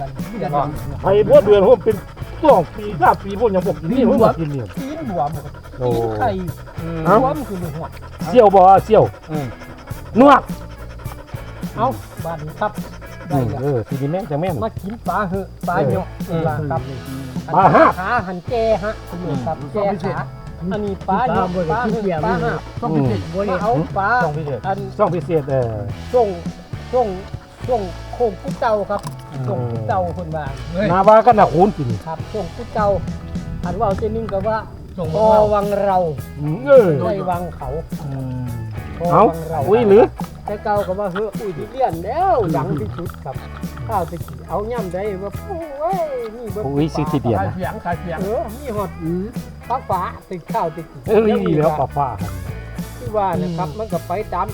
กันไผ่บัวเดือนผมเป็นสองปีสามปีผมยังบอกกินนี่ผมบอกกินเนี่ยตีนบวมโอ้ไข่เอ้าบวมคือหัวเสี่ยวบ่เสี่ยวอืมนวกเอ้าบ้านครับอืได้มแล้วเออทีนี้แม่งจะแม่นมากินปลาเหอะปลาเหยาะเออครับปลาฮะขาหันแกฮะคุณผู้ชมครับแกขาอันนี้ปลาเหยาะปลาเหอะปลาหะต้องพิเศษมาเอาปลาต้องพิเศษอันต้องพิเศษเออช่วงช่วง ช่วงโค้งกุ้เจ้าครับช่วงกุ้เจ้าคนบ้านนาว่าก็น่าคูนกินครับช่วงกุ้เจ้าอันว่าเอาเจนึงกับว่าพอวังเราอืมเออได้วังเขาพอเอาวังเราอุ้ยหรือแต่เก่าก็ว่าเฮ้ออุ้ยที่เลียนแล้วดังที่สุดครับข้าวตะกี้เอาย่ำได้ว่าโอ้ยนี่เบิ่งอุ้ยสิทีเดียวนะเสียงขายเสียงเออมีหอดฟ้าฟ้าติดข้าวตะกี้เอ้ยดีแล้วป้าป้าครับที่ว่านะครับมันก็ไปตาม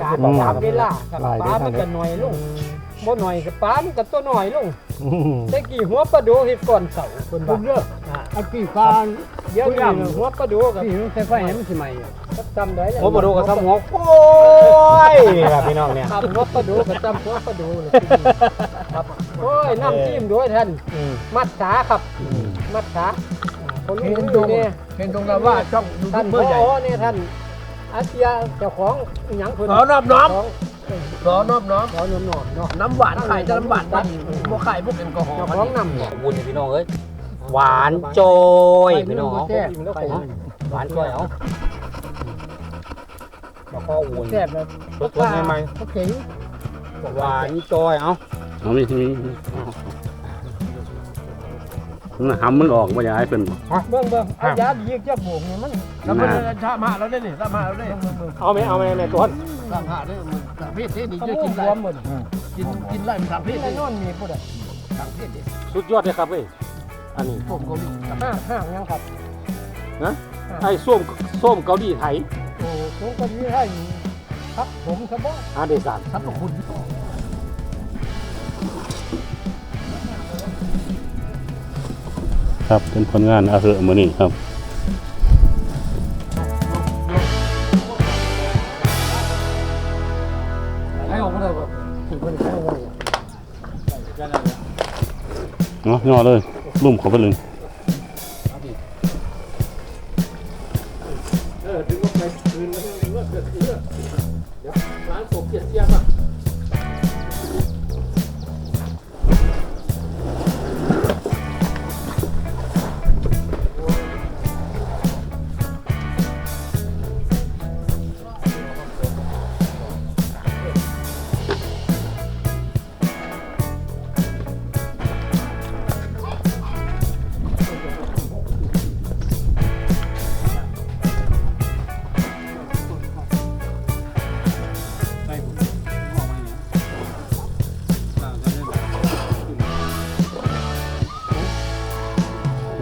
การอืมตามเวลาครับหลายปลาเด้อมันก็น้อยลงบ่น้อยกับปลามันก็ตัวน้อยลงอืมแต่กี่หัวปลาโดเฮ็ดก่อนเสาคนว่าเด้ออ่าอันกี่การเดี๋ยวนี้หัวปลาโดกับพี่ใส่ไฟให้มันสิใหม่จำได้แล้วผมมาดูกับสมองโอ้ยครับพี่น้องเนี่ยครับหัวปลาโดกับจำหัวปลาโดเลยครับโอ้ยน้ำจิ้มด้วยท่านอืมมัดขาครับอืมมัดขาคนเห็นรู้ตรงเนี่ยเห็นตรงนั้นว่าช่องยูท่าทูนบเบอร์ใหญ่พ่อเนี่ยท่าน อาเซียเจ้าของอิหยังคนขอนอบน้อม ของขอนอบน้อมขอนอมน้อมเนาะน้ำหวานขายจะน้ำหวานตันบ่ขายพวกแอลกอฮอล์เจ้าของนำขอบคุณพี่น้องเอ้ยหวานโจอยพี่น้องเอาแซ่บแล้วไปหวานโจอยเอาแล้วก็อุ่นแซ่บเลยรสชาติใหม่โอเคๆหวานโจอยเอาเอามีมีมัน หำมันออกมาอยากให้เป็นบ่เบิ่งเบิ่งเอายาดีเจ้าโบกเนี่ยมันแล้วมันชามาแล้วนี่ชามาแล้วนี่เอาไหมเอาไหมในตัวชามาเนี่ยสามเพศนี่ขจะมูกินรไรวมหมดกินกินไรมันสามเพศแน่นี่นอนมีผู้ใดสามเพศนี่สุดยอดเลยครับเว้ยอันนี้ผมเกาหลีห้าห้างยังครับไอ้ส้มส้มเกาหลีไทยโอ้ผมก็มีให้ครับผมครับบ่อาเดซานทับกับคุณ ครับ เป็นผลงานอาเหอะมือนี่ครับเนาะย่อเลยลุ่มเขาไปเลย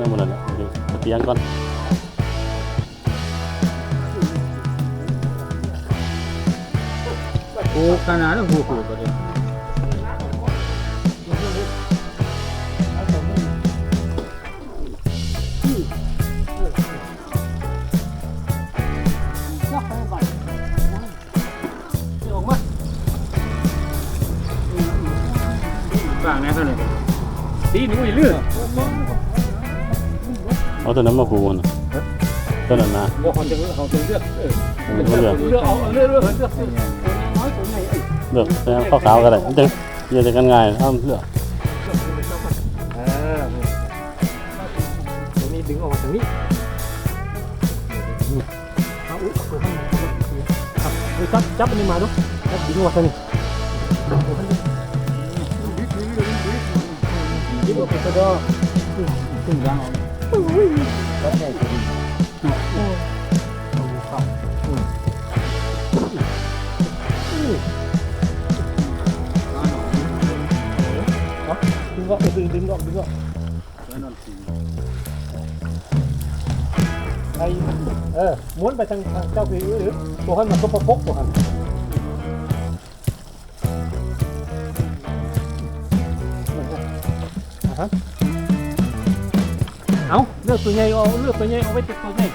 เรื่องมันนั่นแหละโอเคเตียงก่อน เท่านี้ตีหนูอีเลือดเอาตัวนั้นมาปูนะตัวนั้นนะบอกเขาจะเขาจะเลือกเออมันเลือกเลือกเอาเลือกเลือกเลือกน้อยตัวไหนไอ้เลือกแซงข้าวขาวก็ได้มันจะเยอะจะกันง่ายเอาเลือกเออตัวนี้ดึงออกมาทางนี้เอาอุ้ยตัวข้างในครับเฮ้ยจับจับอันนี้มาดูจับดึงออกมาทางนี้ยิบออกไปก็ได้ตึงยังเอาดึงออกดึงดึงออกดึงออกไอเออม้วนไปทางทางเจ้าพี่หรือตัวหันมันก็ประพกตัวหัน เอาเลือกตัวใหญ่เอาเลือกตัวใหญ่เอาไว้ติดตัวใหญ่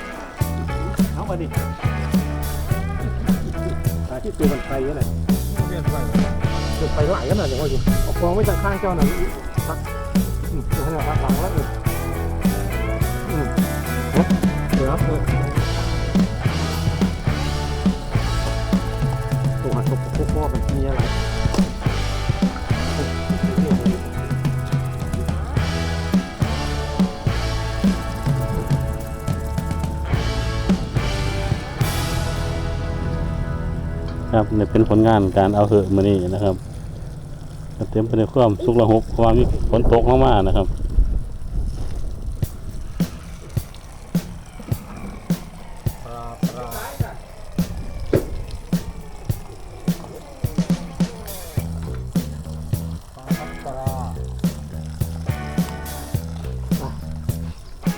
เอามาดิหาที่ตัวมันไฟกันหน่อยเกิดไหลายกันหน่อยเดี๋ยวว่าอยู่เอากองไว้ทางข้างเจ้าหน่อยทพักอืมให้เราพักหลังแล้วอืมอืมเดี๋ยวเออตัวหัดตกพวกพ่อมันมีอะไร ครับนี่เป็นผลงานการเอาเหอะมานี่นะครับก็เต็มไปด้วยความสุขระหกความมีฝนตกมากๆนะครับ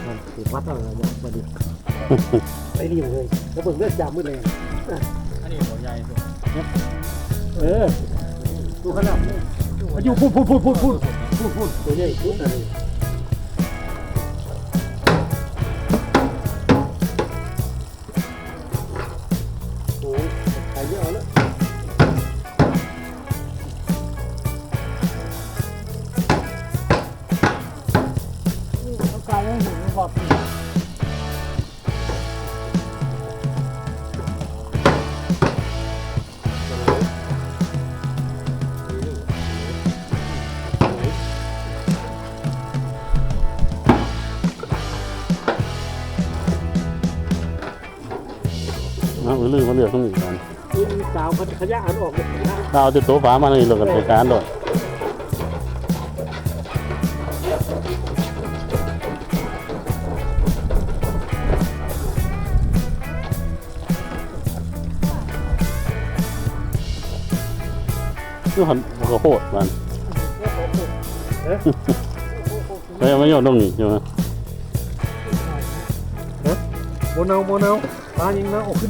มันคือวัดอะไรอย่างมาดิไปรีบเลยแล้วเบิ่งเลือดยามมืดเลยอั นี่หัวใหญ่ตัวเออดูขนาดนี้อายุพูดพูดพูดพูดพูดพูดพูดตัวใหญ่พูดอะไรโอ้ยใครเยอะเอาแล้วเอากายให้ห็นบอก เลือกทั้งนี้กันนี่สาวเขาขยะอันออกเลยถ้าเอาติดตัวฝามานี่เรากันไปการด้วยนี่หันมันก็โหดมันเฮ้ยไม่ยอมตรงนี้ใช่ไหมโมเนาโมเนา ปลายิงนะออกขึ้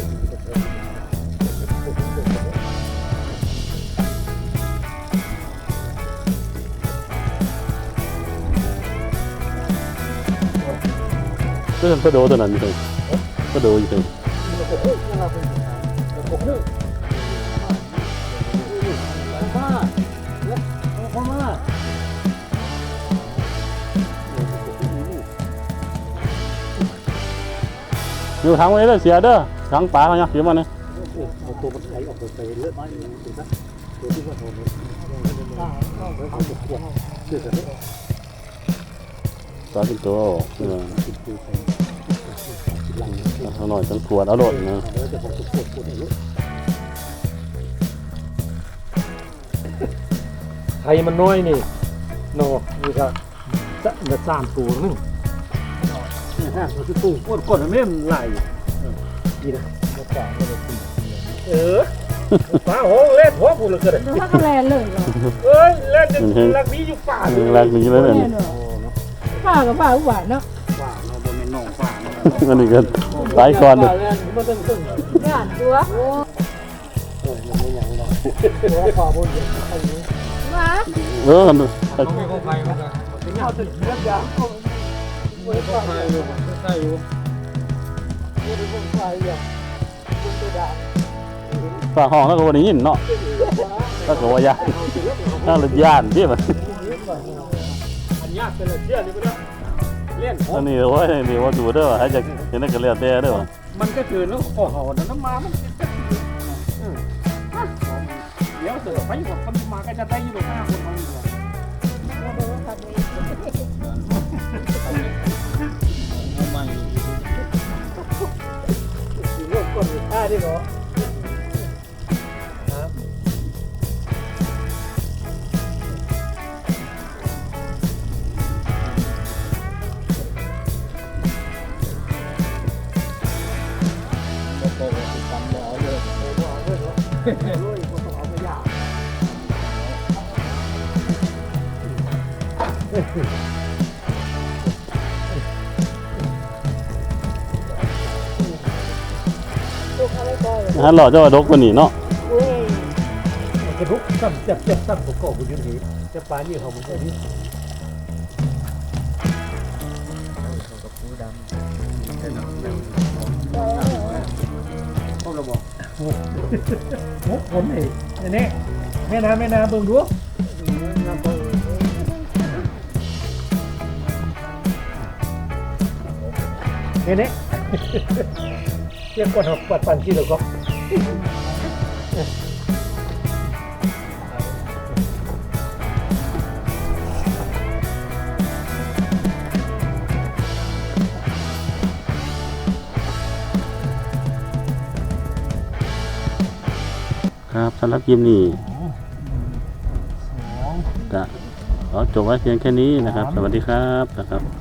ดดูนะตัวที่ว่าโดนเอาตัวขวดเลือดเลย ตอนเป็นตัวเออติดตัวไปหลังเอาหน่อยจังขวดเอาโหลดนะแล้วจะบอกตัวขวดขวดเลยไทยมันน้อยนี่โนนี่ก็จะมาสามตัวนึงฮะตัวที่ตู้ขวดขวดมันไม่ไหลดีนะบ่กล้าบ่ได้ตีเออฟ้าห้องเล่นหัวกูเลยก็ได้ดูว่าคะแนนเลยเหรอเอ้ยเล่นจนลักนี้อยู่ป่าเออแรกนี้เลยแน่เนี่ยเนอะ ป้ากับป้าอุบาทเนาะป่าเนาะบ่แม่นน้องป่าเนาะอันนี้ก็ตายก่อนเลยมันต้องานตัวเออมันไม่ยังหรอกหัวขวาบนอย่างนี้มาเออกันต้องมีของใครมันก็เอาถึงเรื่องยาวมีของใครอยู่ใช่อยู่ฝากห้องแล้วก็วันนี้ยินเนาะแล้วก็ว่ายานน่าละยานที่มัน ยากเป็นอะไรเชื่อนี่ไม่ได้เล่นอันนี้ว่านี่ว่าดูเด้อให้จะเห็นได้ก็เรียกแต่เด้อมันก็คือแล้วโอ้โหน้ำมามันเดี๋ยวเสือไปอยู่กับคนมาก็จะได้อยู่ห้าคนเขาอยู่เอาใหม่สี่โลกคนค่าได้หรอ ลูกอะไรก่อนฮัลโหลเจ้าดกกว่านี้เนาะเว้ยกระทุกซ้ำจับจับซ้ำผมก็บุญยืนดีจะปลานี่เขามันก็ดีพวกเราบอกมุกผลนี่นี่แม่นาแม่นาเบิ่งดูนี่นี่เรีย กกดหักปัดปันที่เราก็ครับสำหรับคลิปนี้ก็ขอจบไว้เพียงแค่นี้นะครับ สวัสดีครับนะครับ